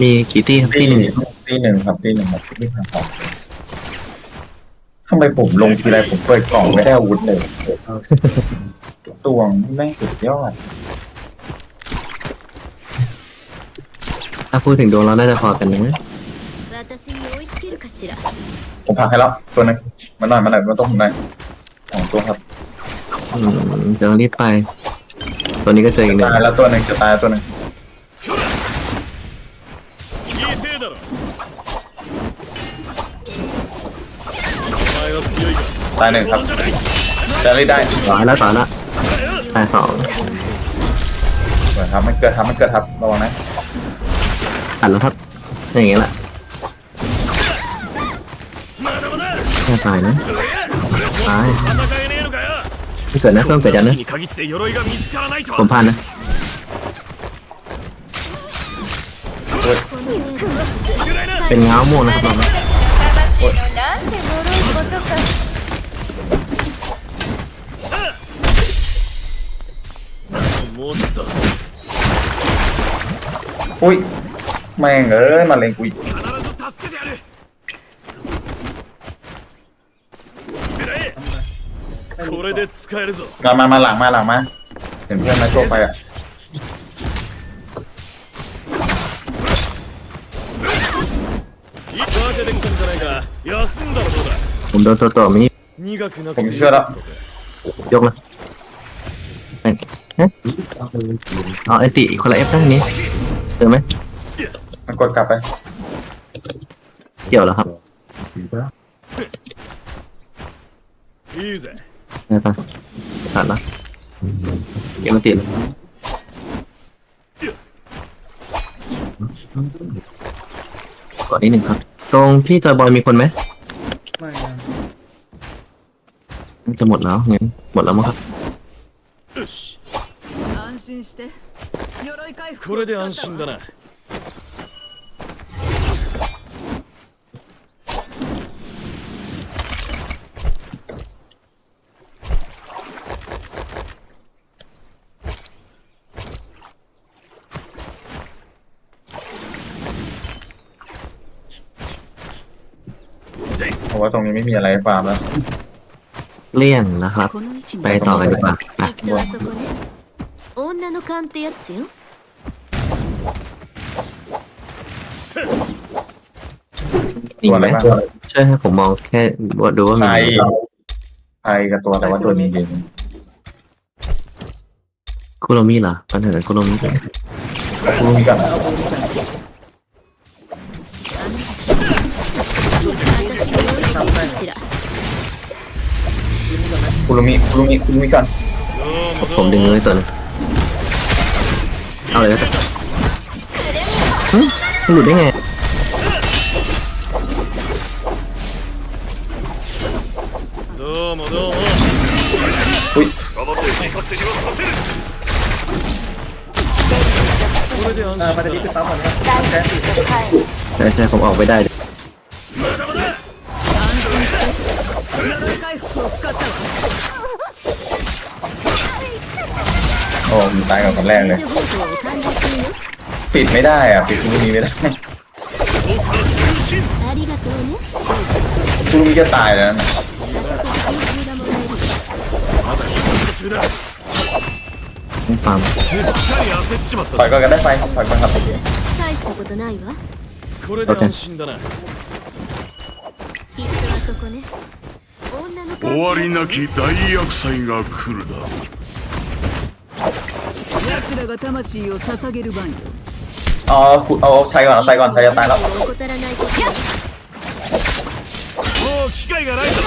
มีกี่ที่ครับ ตี ที่ ห ห นึ่ นึ่ ง ง ตีหนึ่งครับตีหนึ่งครับที่ทางสองทำไมผมลงทีไรผมเปิดกล่องไม่ได้อาวุธเลยตวงแม่งสุดยอด ถ้าพูดถึงดวงเราน่าจะพอกันนะ 私に追いつけるかしら ผมพักให้แล้วตัวหนึงมาหน่อยมาหน่อยมาต้องผมหน่อยสองตัวครับ อืมเดี๋ยวรีบไป ตัวนี้ก็เจออีกหนึ่ง ตายแล้วตัวหนึ่งจะตายแล้วตัวหนึ่ง ตายหนึ่งครับจะได้ได้สายแล้วตายแล้ตายสองเหมือนครับมันเกิดครับมันเกิดครับระวังนะอัานแล้วครับอย่างเงี้ยแหละไม่ตายนะตายไม่เกิดนะเพิ่มเกิดจันนะผมผ่านนะเป็นเงาโม่นะครับเรา อุ้ยแม่งเอ้ยมาเลงกูอีก 必ず助けてやるくらえこれで使えるぞ มามามาหลังมาหลังมาเห็นเพื่อนไหมโชคไปอ่ะ いいわけできたんじゃないか休んだらどうだ ผมโดนตัวตัวมินิ 苦くなく ผม て เชื่อแล้ว ยกนะเอ้ยเอ๊ะอ๋อไอติคนละเอฟนั่นนี้เจอไหม มันกดกลับไป เกี่ยวแล้วครับ いいぜ ได้ปะตัดแล้วเกี่ยวมันติดเลยก่อนนิดหนึ่งครับ ตรงพี่จอยบอยมีคนไหม ไม่ จะหมดแล้วงั้นหมดแล้วมั้งครับ よし安心して鎧回復これで安心だな เพราะว่าตรงนี้ไม่มีอะไรให้ฟาร์มแล้ว เลี่ยงนะครับ この位置に ไปต่อกันดีกว่าไป きっとあそこね女の勘ってやつよ อีก ตัวอะ ไห ไร ม บ้าง ช่วยให้ผมมองแค่ว่าดูว่ามี ไทยไทยกับตัวแต่ว่าตัวนี้เด่น คุโรมิเหรอปัญหาคุโรมิ กูมีกัน 私に追いつけるかしら กูรู้มีกูรู้มีกูรู้มีกัน ผมดึงเลยตัวหนึงเอาเลยครับหึมันหลุดได้ไง どうもどうも อุ้ย 頑張って再活性をさせるこれで安 เออ 心 มา だ จะรีบไป な ปั๊มก่อนนะครับแค่สี่สิบ ใช่ใช่ผมออกไปได้เลย 鎧回復を使ったわ โอ้มีตายกับคนแรกเลย 救助方法を感じするよ ปิดไม่ได้อ่ะปิดกูรู้มีไม่ได้ ありがとうね กูรู้มีจะตายแล้วนะ 報酬がもらえる途中だ ต้องฟัง すっかり焦っちまっ ปล่อย た ก่อนก็ได้ไปปล่อยก่อนครับ 大したことないわこれで安心だなきっとあそこね女の勘 終わりなき大厄災が来るだ奴らが魂を捧げる番よ อ๋อกูเอาใช้ก่อนเอาใช้ก่อนใช้จะตายแล้ว を怠らないことよもう機会がないぞ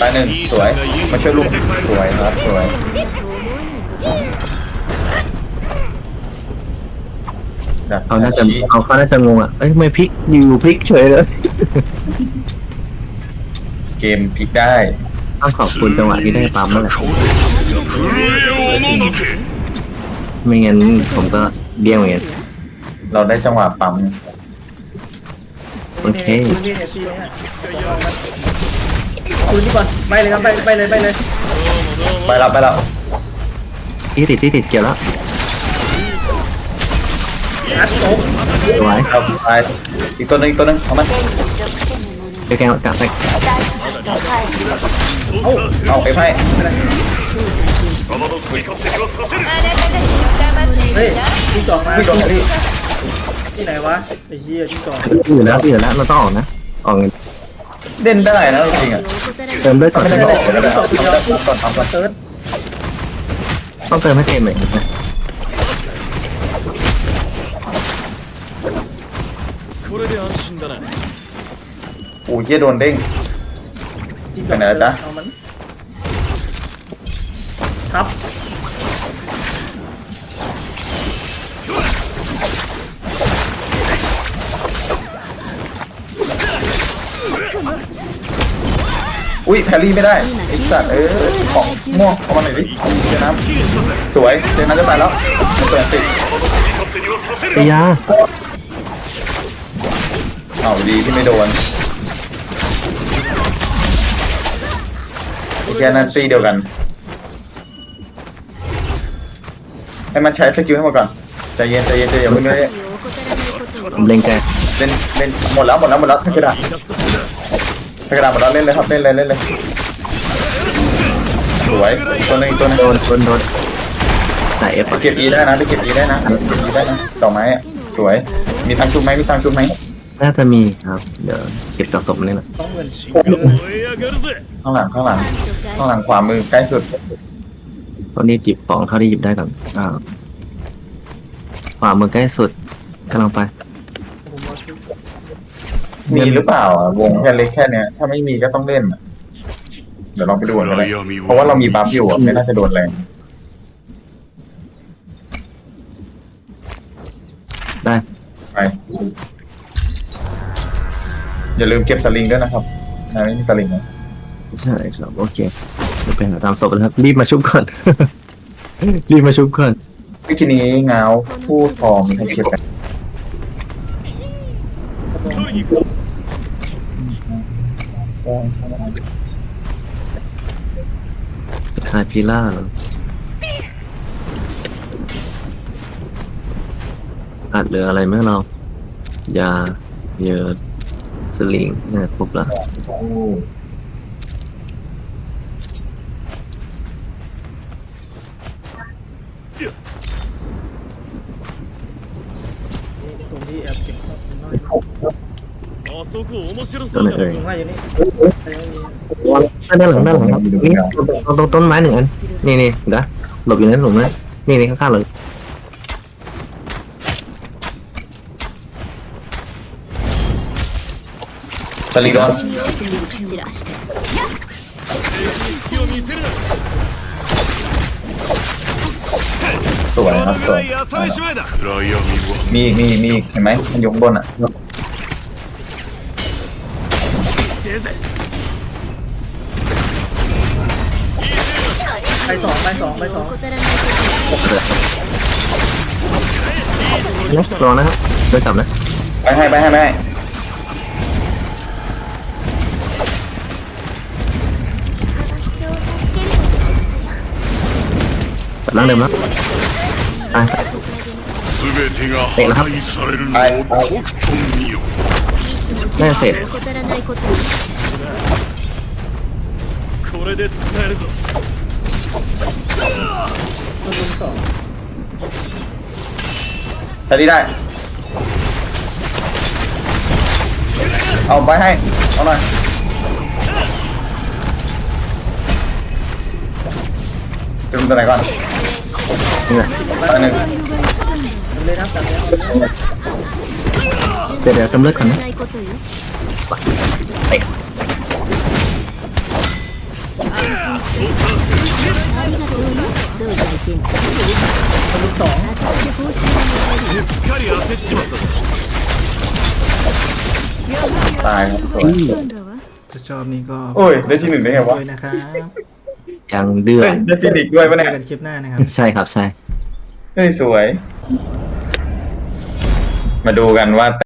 ตายหนึ่งสวยมาช่วยลุงสวยครับสวยแบบ เขาน่าจะเขาเขาน่าจะงงอ่ะเอ้ยทำไมพลิกอยู่พลิกเฉยเลย เกมพลิกได้ ต้องขอบคุณจังหวะที่ได้ปั๊มนั่นแหละไม่งั้นผมก็เบี้ยวเหมือนเราได้จังหวะปั๊ม โอเคนี่เนี่ยนคืนดีกว่าไปเลยครับไปไปเลยไปเลยไปแล้วไปแล้วที่ติดที่ติดเกี่ยวแล้วนัวครับไปอีกตัวหนึงอีกตัวหนึงเอามัน แกแกกลับไป เอาไอ้ไพ่ 貴様の追加的はさせるあなたたちの魂 เฮ้ย にな จิ้งจอกมา พี่โดนพี่ ที่ไหนวะไอ้เหี้ยจิ้งจอก ที่อยู่แล้วที่อยู่แล้วเราต้องออกนะออกเงิน เล่นได้นะจริงๆอ่ะ เติมด้วยก่อน ไม่ได้บอกไม่ได้บอกทำได้ก่อนทำก่อน เติร์ด ต้องเติมให้เต็มเลยนะ これで安心だな โ โอ้ยเฮียโดนเด้ง ไปไหนจ๊ะทัครับอุ้ยแพรรี่ไม่ได้ไอ้สัตว์เออของม่วงเอามาหน่อยดิเจน้ำสวยเจน้ำจะตายแล้วเปิดสิไปยาเอาดีที่ไม่โดน ฮียนั่นตีเดียวกัน ให้มันใช้สกิลให้หมดก่อนใจเย็นใจเย็นใจเย็นมึงเลยผมเล่นแกเล่นเล่นหมดแล้วหมดแล้วหมดแล้วทักกระดาษทักกระดาหมดแล้วเล่นเลยครับเล่นเลยเล่นเลยสวยตัวนึงตัวนึงโดนโดนใส่เอฟเก็บอีได้นะได้เก็บอีได้นะเก็บอีได้นะดอกไม้อะสวยมีทางชุบไหมมีทางชุบไหม น่าจะมีครับ เดี๋ยวเก็บสะสมนี่นะตองเป็นชิงเลยข้างหลังข้างหลังข้างหลังขวามือใกล้สุดตอนนี้จิบของเท่าที่หยิบได้ก่อนอ่าขวามือใกล้สุดกำลังไปมีหรือเปล่าวงแค่เล็กแค่เนี้ยถ้าไม่มีก็ต้องเล่นเดี๋ยวลองไปดูกันเลยเพราะว่าเรามีบัฟอยู่ไม่น่าจะโดนแรง อย่าลืมเก็บสลิงด้วยนะครับนะไม่มีสลิงนะใช่ครับโอเคเดี๋ยวไปหาตามศพแล้วครับ รีบมาชุบก่อน รีบมาชุบก่อนวิธีนี้เงาพูดพอมีใครเก็บกันสกายพิล่าเหรออัดเหลืออะไรไหมเรายาเยอะ สลิงเนี่ยครบละ ตรงที่แอบเก็บน้อย あそこ面白 ตัว そう ไหน だ เอ่ย ยิงว่าอย่างนี้ใครไม่มี ด้านหลังด้านหลังครับนี่ตรงตรงต้นไม้หนึ่งอัน นี่นี่เดี๋ยวหลบอยู่นั้นหลุมนะนี่นี่ข้างๆเลย สลิงโดน 気を見せるな สวยครับสวย い朝飯前だ暗闇は มีอีกมีอีกมีอีกเห็นไหมมันยกบนอ่ะ 出ぜ ไปสองไปสองไปสอง นะรอนะครับเดินกลับนะ ไปให้ไปให้ไปให้ ร่างเดิมแล้วไป 全てが破壊されるのをとくと見よ น่าจะเสร็จ 怠らないことこれで使えるぞ ตัวลุมสอง สลิงได้ เอาไปให้ เอาหน่อย จุดตัวไหนก่อนเนี่ยตันงเนะเนี่ยดี๋ยวเจำเลิกก่อนนะตายครัชอบนี่ก็โอ้ยได้ที่หนึ่งได้ไงวะวะ ยังเดือเฮ้ยดได้ฟินิกซ์ด้วยปะเจเนี่อยกันคลิปหน้านะครับ ใช่ครับใช่ เฮ้ยสวย มาดูกันว่า